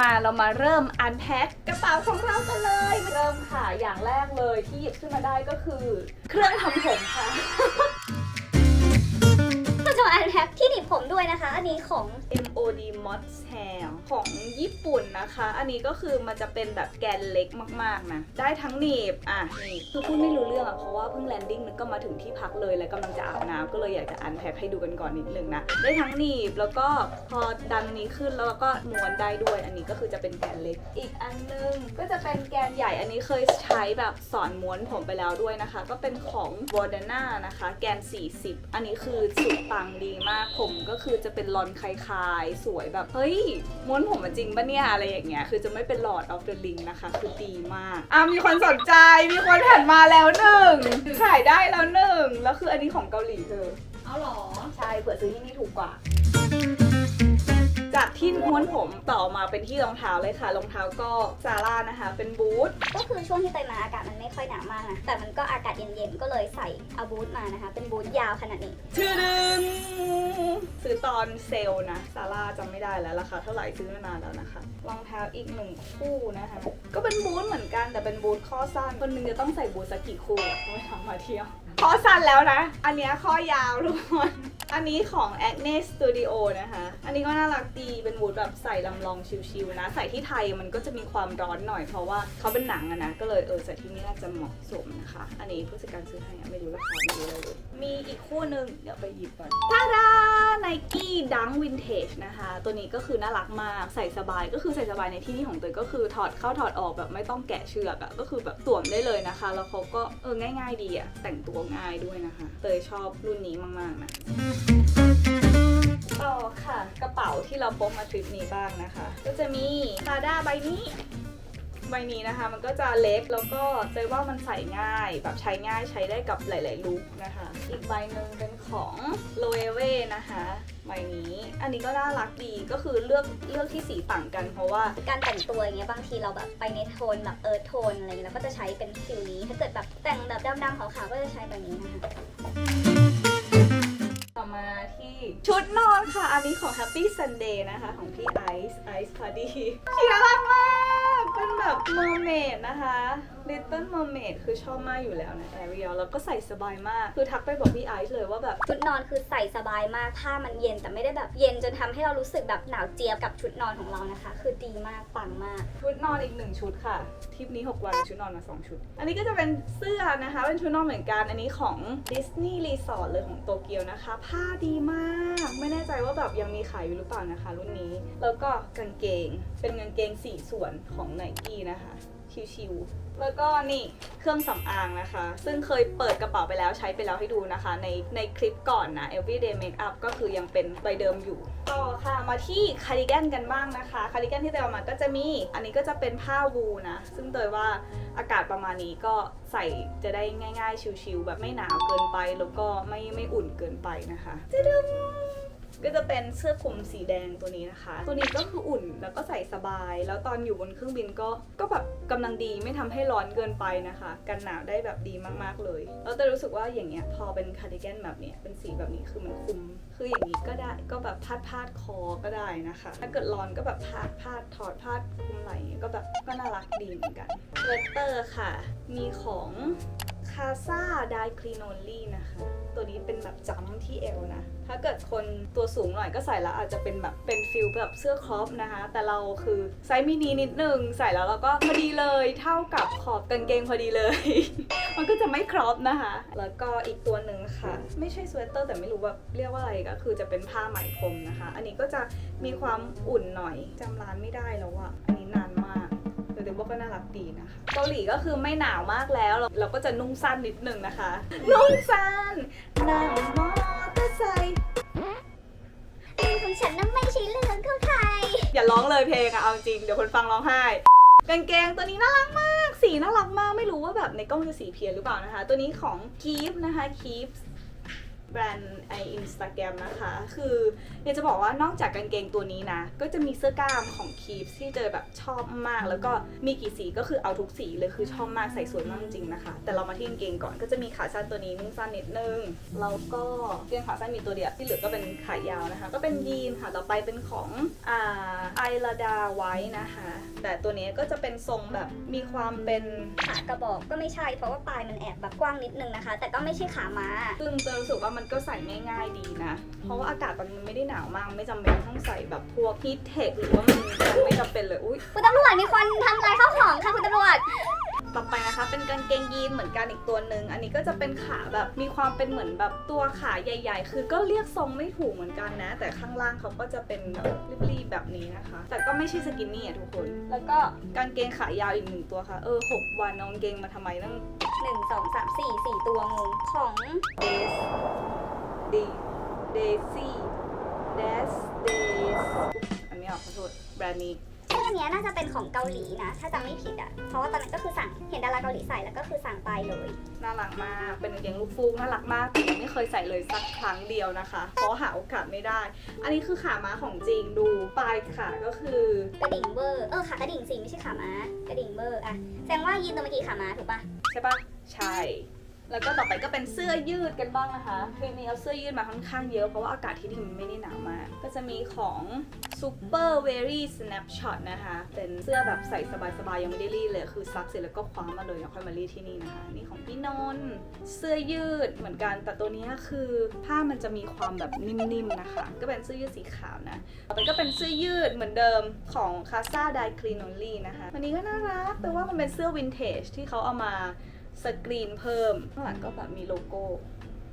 มาเรามาเริ่มอันแพ็คกระเป๋าของเรากันเลย เริ่มค่ะอย่างแรกเลยที่หยิบขึ้นมาได้ก็คือ เครื่องทำผมค่ะก็จะมาอันแพ็คที่หนีบผมด้วยนะคะ อันนี้ของ MOD Mod Hair ของญี่ปุ่นนะคะ อันนี้ก็คือมันจะเป็นแบบแกนเล็กมากๆนะ ได้ทั้งหนีบ อะนี่คือพูดไม่รู้เรื่องอะเพราะว่าเพิ่งแลนดิ้งมันก็มาถึงที่พักเลยแล้วกำลังจะอาบน้ำก็เลยอยากจะอันแพ็คให้ดูกันก่อนนิดนึงนะ ได้ทั้งหนีบแล้วก็พอดันนี้ขึ้นแล้วก็ม้วนได้ด้วย อันนี้ก็คือจะเป็นแกนเล็ก อีกอันนึงก็จะเป็นแกนใหญ่ อันนี้เคยใช้แบบสอนม้วนผมไปแล้วด้วยนะคะ ก็เป็นของ v o r d a n a นะคะ แกน 40 อันนี้คือสุดปังดีมาก ผมก็คือจะเป็นลอนคลายสวยแบบ เฮ้ย ม้วนผมมาจริงปะเนี่ยอะไรอย่างเงี้ย คือจะไม่เป็นหลอดออฟเดอะลิงนะคะ คือดีมาก อะมีคนสนใจ มีคนหันมาแล้วหนึ่งขายได้แล้วหนึ่ง แล้วคืออันนี้ของเกาหลีเธอเอาหรอ ใช่ เผื่อซื้อที่นี่ถูกกว่า จากที่ม้วนผมต่อมาเป็นที่รองเท้าเลยค่ะ รองเท้าก็ซาร่านะคะ เป็นบูท ก็คือช่วงที่เตยมาอากาศมันไม่ค่อยหนาวมากนะ แต่มันก็อากาศเย็นๆ ก็เลยใส่เอาบูทมานะคะ เป็นบูทยาวขนาดนี้ชื่อดึงซื้อตอนเซลล์นะซาร่าจำไม่ได้แล้วราคาเท่าไหร่ซื้อมานานแล้วนะคะ รองเท้าอีกหนึ่งคู่นะคะ ก็เป็นบูทเหมือนกันแต่เป็นบูทข้อสั้น คนหนึงจะต้องใส่บูทสักกี่คู่อะเอาไปทำมาเที่ยวข้อสั้นแล้วนะ อันเนี้ยข้อยาวทุกคน อันนี้ของ Agnes Studio นะคะ อันนี้ก็น่ารักดีเป็นบูทแบบใส่ลำลองชิวๆนะ ใส่ที่ไทยมันก็จะมีความร้อนหน่อยเพราะว่าเขาเป็นหนังอะนะ ก็เลยเออใส่ที่นี่น่าจะเหมาะสมนะคะ อันนี้ผู้จัดการซื้อให้อะไม่รู้ราคาไม่รู้อะไรเลยมีอีกคู่หนึ่งเดี๋ยวไปหยิบก่อนทาดา Nike Dunk Vintage นะคะ ตัวนี้ก็คือน่ารักมากใส่สบายก็คือใส่สบายในที่นี่ของเตยก็คือถอดเข้าถอดออกแบบไม่ต้องแกะเชือกอะก็คือแบบสวมได้เลยนะคะ แล้วเขาก็เออง่าย ๆ ดีอะแต่งตัวง่ายด้วยนะคะเตยชอบรุ่นนี้มากๆนะ ต่อค่ะ กระเป๋าที่เราพกมาทริปนี้บ้างนะคะ ก็จะมีซาด้าใบนี้ใบนี้นะคะ มันก็จะเล็กแล้วก็เตยว่ามันใส่ง่ายแบบใช้ง่ายใช้ได้กับหลาย ๆ ลุคนะคะ อีกใบหนึ่งเป็นของโลเอเวนะคะใบนี้อันนี้ก็น่ารักดีก็คือเลือกเลือกที่สีต่างกันเพราะว่าการแต่งตัวอย่างเงี้ยบางทีเราแบบไปในโทนแบบเอิร์ธโทนอะไรเงี้ยเราก็จะใช้เป็นฟิลนี้ ถ้าเกิดแบบแต่งแบบดำๆขาวๆก็จะใช้แบบนี้นะคะ ต่อมาที่ชุดนอนค่ะ อันนี้ของ Happy Sunday นะคะ ของพี่ไอซ์ไอซ์พอดีชีน่ารักมาก เป็นแบบ mermaid นะคะ Little Mermaid คือชอบมากอยู่แล้วนะ Ariel แล้วก็ใส่สบายมาก คือทักไปบอกพี่ไอซ์เลยว่าแบบ ชุดนอนคือใส่สบายมากผ้ามันเย็นแต่ไม่ได้แบบเย็นจนทำให้เรารู้สึกแบบหนาวเจี๊ยบกับชุดนอนของเรานะคะ คือดีมากปังมาก ชุดนอนอีกหนึ่งชุดค่ะทริปนี้ 6 วันชุดนอนมา 2 ชุด อันนี้ก็จะเป็นเสื้อนะคะ เป็นชุดนอนเหมือนกัน อันนี้ของ Disney Resort เลยของโตเกียวนะคะ ผ้าดีมากไม่แน่ ใจว่าแบบยังมีขายอยู่หรือเปล่านะคะ รุ่นนี้ แล้วก็กางเกง เป็นกางเกงสี่ส่วนของ Nike นะคะ ชิวๆ แล้วก็นี่เครื่องสำอางนะคะ ซึ่งเคยเปิดกระเป๋าไปแล้วใช้ไปแล้วให้ดูนะคะ ในในคลิปก่อนนะ Everyday Makeup ก็คือยังเป็นใบเดิมอยู่ ต่อค่ะ มาที่คาร์ดิแกนกันบ้างนะคะ คาร์ดิแกนที่เตยเอามาก็จะมี อันนี้ก็จะเป็นผ้าวูนะ ซึ่งเตยว่าอากาศประมาณนี้ก็ใส่จะได้ง่าย ๆ ชิวๆแบบไม่หนาวเกินไป แล้วก็ไม่ไม่อุ่นเกินไปนะคะจะดึง ก็จะเป็นเสื้อคลุมสีแดงตัวนี้นะคะ ตัวนี้ก็คืออุ่นแล้วก็ใส่สบาย แล้วตอนอยู่บนเครื่องบินก็ก็แบบกำลังดีไม่ทำให้ร้อนเกินไปนะคะ กันหนาวได้แบบดีมากๆเลยแล้วแต่รู้สึกว่าอย่างเงี้ยพอเป็นคาร์ดิแกนแบบเนี้ยเป็นสีแบบนี้คือมันคุม คืออย่างนี้ก็ได้ก็แบบพาดพาดคอก็ได้นะคะ ถ้าเกิดร้อนก็แบบพาดพาดถอดพาดคลุมไหล่ก็แบบก็น่ารักดีเหมือนกันเวสเตอร์ค่ะ มีของคาซาไดคลีโนลี่นะคะ ตัวนี้เจัมป์ที่เอวนะ ถ้าเกิดคนตัวสูงหน่อยก็ใส่แล้วอาจจะเป็นแบบเป็นฟิลแบบเสื้อครอปนะคะ แต่เราคือไซส์มินินิดนึงใส่แล้วเราก็พอดีเลยเท่ากับขอบกางเกงพอดีเลย มันก็จะไม่ครอปนะคะ แล้วก็อีกตัวหนึ่งค่ะ ไม่ใช่สเวตเตอร์แต่ไม่รู้แบบเรียกว่าอะไรก็คือจะเป็นผ้าไหมพรมนะคะ อันนี้ก็จะมีความอุ่นหน่อยจำร้านไม่ได้แล้วอะอันนี้นานมาก แต่เดี๋ยวว่าก็น่ารักดีนะคะเกาหลีก็คือไม่หนาวมากแล้วเราเราก็จะนุ่งสั้นนิดนึงนะคะ นุ่งสั้นนั่งมอเตอร์ไซค์เพลงของฉันนั้นไม่ใช่เรื่องของใครอย่าร้องเลยเพลงอะเอาจริงเดี๋ยวคนฟังร้องไห้กางเกงตัวนี้น่ารักมาก สีน่ารักมากไม่รู้ว่าแบบในกล้องจะสีเพี้ยนหรือเปล่านะคะ ตัวนี้ของ Keep นะคะ Keep แบรนด์ไออินสตาแกรมนะคะ คืออยากจะบอกว่านอกจากกางเกงตัวนี้นะ ก็จะมีเสื้อกล้ามของ Keep ที่เจอแบบชอบมาก แล้วก็มีกี่สีก็คือเอาทุกสีเลยคือชอบมากใส่สวยมากจริงนะคะ แต่เรามาที่กางเกงก่อนก็จะมีขาสั้นตัวนี้นุ่งสั้นนิดนึงแล้วก็กางเกงขาสั้นมีตัวเดียวที่เหลือก็เป็นขายาวนะคะ ก็เป็นยีนค่ะต่อไปเป็นของอ่าไอลาดาไว้นะคะ แต่ตัวนี้ก็จะเป็นทรงแบบมีความเป็นขากระบอกก็ไม่ใช่เพราะว่าปลายมันแอบแบบกว้างนิดนึงนะคะ แต่ก็ไม่ใช่ขาม้าซึ่งเตยรู้สึกว่ามันันก็ใส่ไม่ง่ายดีนะ เพราะว่าอากาศตอนนี้มันไม่ได้หนาวมาก ไม่จำเป็นต้องใส่แบบพวกฮีทเทคหรือว่ามันมันไม่จำเป็นเลย อุ้ย คุณตำรวจมีคนทำลายข้าวของค่ะคุณตำรวจ ต่อไปนะคะ เป็นกางเกงยีนเหมือนกันอีกตัวหนึ่งอันนี้ก็จะเป็นขาแบบมีความเป็นเหมือนแบบตัวขาใหญ่ ๆ คือก็เรียกทรงไม่ถูกเหมือนกันนะ แต่ข้างล่างเขาก็จะเป็นแบบรีบๆแบบนี้นะคะ แต่ก็ไม่ใช่สกินนี่อะทุกคน แล้วก็กางเกงขายาวอีกหนึ่งตัวค่ะ เออหกวันน้องเกงมาทำไมตั้งหนึ่งสองสามสี่สี่ตัวงงของเดสเดเดซี่เดสเดสอันนี้ออกขอโทษแบรนด์นี้ ซึ่งอันเนี้ยน่าจะเป็นของเกาหลีนะ ถ้าจำไม่ผิดอะ เพราะว่าตอนนั้นก็คือสั่งเห็นดาราเกาหลีใส่แล้วก็คือสั่งไปเลย น่ารักมาก เป็นกางเกงลูกฟูกน่ารักมากแต่ยังไม่เคยใส่เลยสักครั้งเดียวนะคะ เพราะหาโอกาสไม่ได้ อันนี้คือขาม้าของจริงดูปลายขาก็คือกระดิ่งเวอร์ เออขากระดิ่งสิไม่ใช่ขาม้ากระดิ่งเวอร์อะแสดงว่ายีนตัวเมื่อกี้ขาม้าถูกปะใช่ปะใช่ แล้วก็ต่อไปก็เป็นเสื้อยืดกันบ้างนะคะคลิปนี้เอาเสื้อยืดมาค่อนข้างเยอะเพราะว่าอากาศที่นี่มันไม่ได้หนาวมากก็จะมีของ Super Very Snapshot นะคะ เป็นเสื้อแบบใส่สบายๆ ยังไม่ได้รีดเลย คือซักเสร็จแล้วก็คว้ามาเลยแล้วค่อยมารีดที่นี่นะคะ นี่ของพี่นนท์เสื้อยืดเหมือนกัน แต่ตัวนี้คือผ้ามันจะมีความแบบนิ่มๆนะคะ ก็เป็นเสื้อยืดสีขาวนะต่อไปก็เป็นเสื้อยืดเหมือนเดิมของ Casa d i c l i n o l y นะคะ วันนี้ก็น่ารักแต่ว่ามันเป็นเสื้อวินเทจที่เขาเอามา สกรีนเพิ่ม ข้างหลังก็แบบมีโลโก้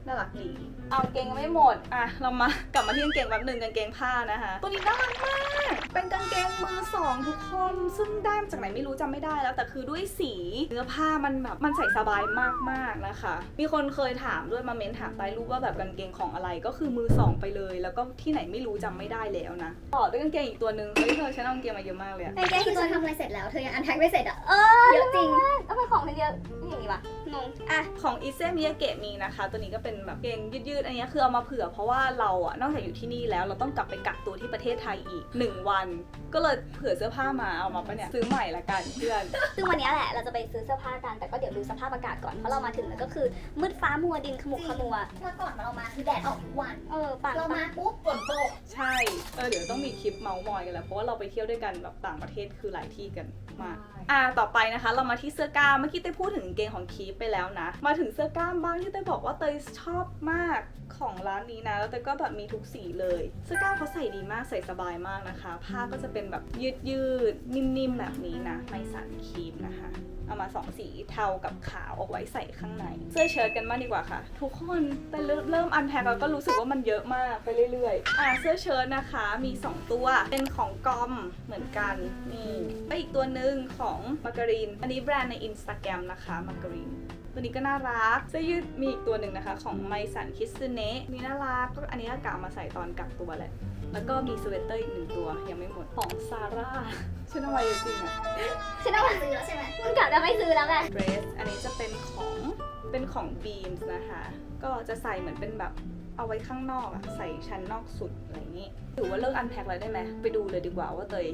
น่ารักดี เอากางเกงยังไม่หมด อะ เรามากลับมาที่กางเกงแป๊บหนึ่งกางเกงผ้านะคะ ตัวนี้น่ารักมาก เป็นกางเกงมือสองทุกคน ซึ่งได้มาจากไหนไม่รู้จำไม่ได้แล้ว แต่คือด้วยสีเนื้อผ้ามันแบบมันใส่สบายมากๆนะคะ มีคนเคยถามด้วยมาเม้นถามใต้รูปว่าแบบกางเกงของอะไรก็คือมือสองไปเลย แล้วก็ที่ไหนไม่รู้จำไม่ได้แล้วนะ ต่อด้วยกางเกงอีกตัวหนึ่งเฮ้ยเธอฉันเอากางเกงมาเยอะมากเลยอะแต่แกคือตัวทำอะไรเสร็จแล้วเธอยังอันแท็กไม่เสร็จอะเออเยอะจริง เอาไปของมันเยอะนี่อย่างนี้วะงงอะ ของอิเซมิยาเกะมีนะคะ ตัวนี้ก็เป็นแบบเกงยืดๆอันนี้คือเอามาเผื่อ เพราะว่าเราอะนอกจากอยู่ที่นี่แล้วเราต้องกลับไปกักตัวที่ประเทศไทยอีก 1 วัน ก็เลยเผื่อเสื้อผ้ามาเอามาปะเนี่ยซื้อใหม่ละกันเพื่อน ซึ่งวันนี้แหละเราจะไปซื้อเสื้อผ้ากันแต่ก็เดี๋ยวดูสภาพอากาศก่อนเพราะเรามาถึงแล้วก็คือมืดฟ้ามัวดินขมุกขมัวเมื่อก่อนเรามาคือแดดออกทุกวัน เออปังเราปัมางปุ๊บฝนตกใช่ เออเดี๋ยวต้องมีคลิปเมาส์มอยกันแล้วเพราะว่าเราไปเที่ยวด้วยกันแบบต่างประเทศคือหลายที่กันมากใช่อ่าต่อไปนะคะ เรามาที่เสื้อกล้ามเมื่อกี้เต้ยพูดถึงกางเกงของคีฟไปแล้วนะ มาถึงเสื้อกล้ามบ้างที่เต้ยบอกว่าเต้ยชอบมากของร้านนี้นะ แล้วเต้ยก็แบบมีทุกสีเลย เสื้อกล้ามเขาใส่ดีมากใส่สบายมากนะคะ ผ้าก็จะเป็นแบบยืดยืดๆนิ่มๆแบบนี้นะไมสันคีฟนะคะเอามาสองสีเทากับขาวเอาไว้ใส่ข้างใน เสื้อเชิ้ตกันบ้างดีกว่าค่ะ ทุกคนแต่เริ่มเริ่มอันแพ็คแล้วก็รู้สึกว่ามันเยอะมากไปเรื่อยๆอะเสื้อเชิ้ตนะคะมี2ตัว เป็นของกอมเหมือนกันนี่แล้วอีกตัวหนึ่งของมาการีน อันนี้แบรนด์ใน Instagram นะคะมาการีนตัวนี้ก็น่ารักเสื้อยืดมีอีกตัวหนึ่งนะคะ ของไมสันคิสเนะนี่น่ารักก็อันนี้ก็กะเอามาใส่ตอนกักตัวแหละแล้วก็มีสเวตเตอร์อีกหนึ่งตัวยังไม่หมดของซาร่าชื่ออะไรจริงๆอะฉันเอาซื้อแล้วใช่ไหมมึงกะจะไม่ซื้อแล้วไงเดรสอันนี้จะเป็นของเป็นของ Beams นะคะ ก็จะใส่เหมือนเป็นแบบ เอาไว้ข้างนอกอะใส่ชั้นนอกสุดอะไรอย่างนี้ถือว่าเลิกอันแพ็คเลยได้ไหม ไปดูเลยดีกว่าว่าเตย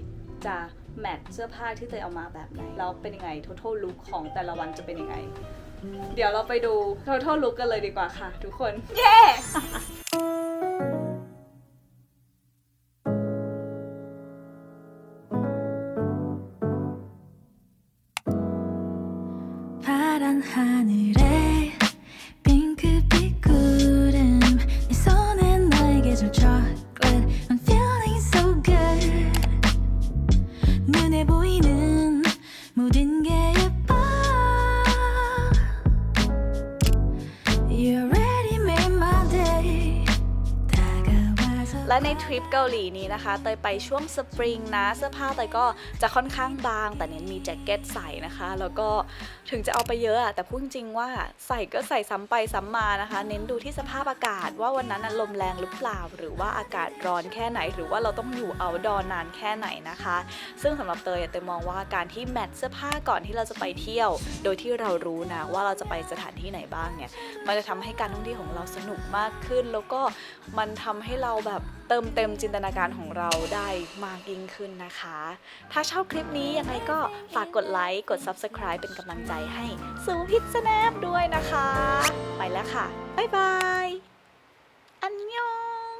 จะแมทเสื้อผ้าที่เตยเอามาแบบไหน แล้วเป็นยังไง total look ของแต่ละวันจะเป็นยังไง เดี๋ยวเราไปดู total look กันเลยดีกว่าค่ะ ทุกคน เย้ 파란 하늘에 눈에 보이는 모든 게 และในทริปเกาหลีนี้นะคะ เตยไปช่วงสปริงนะเสื้อผ้าเตยก็จะค่อนข้างบาง แต่เน้นมีแจ็คเก็ตใส่นะคะ แล้วก็ถึงจะเอาไปเยอะอะแต่พูดจริงว่าใส่ก็ใส่ซ้ำไปซ้ำมานะคะ เน้นดูที่สภาพอากาศว่าวันนั้นลมแรงหรือเปล่า หรือว่าอากาศร้อนแค่ไหน หรือว่าเราต้องอยู่เอาดอนานแค่ไหนนะคะ ซึ่งสำหรับเตยอะเตยมองว่าการที่แมทเสื้อผ้าก่อนที่เราจะไปเที่ยว โดยที่เรารู้นะว่าเราจะไปสถานที่ไหนบ้างเนี่ยมันจะทำให้การท่องเที่ยวของเราสนุกมากขึ้น แล้วก็มันทำให้เราแบบเติมเต็มจินตนาการของเราได้มากยิ่งขึ้นนะคะ ถ้าชอบคลิปนี้ยังไงก็ฝากกดไลค์ กด Subscribe เป็นกำลังใจให้สูพิษแนบด้วยนะคะ ไปแล้วค่ะ บ๊ายบาย อันยอง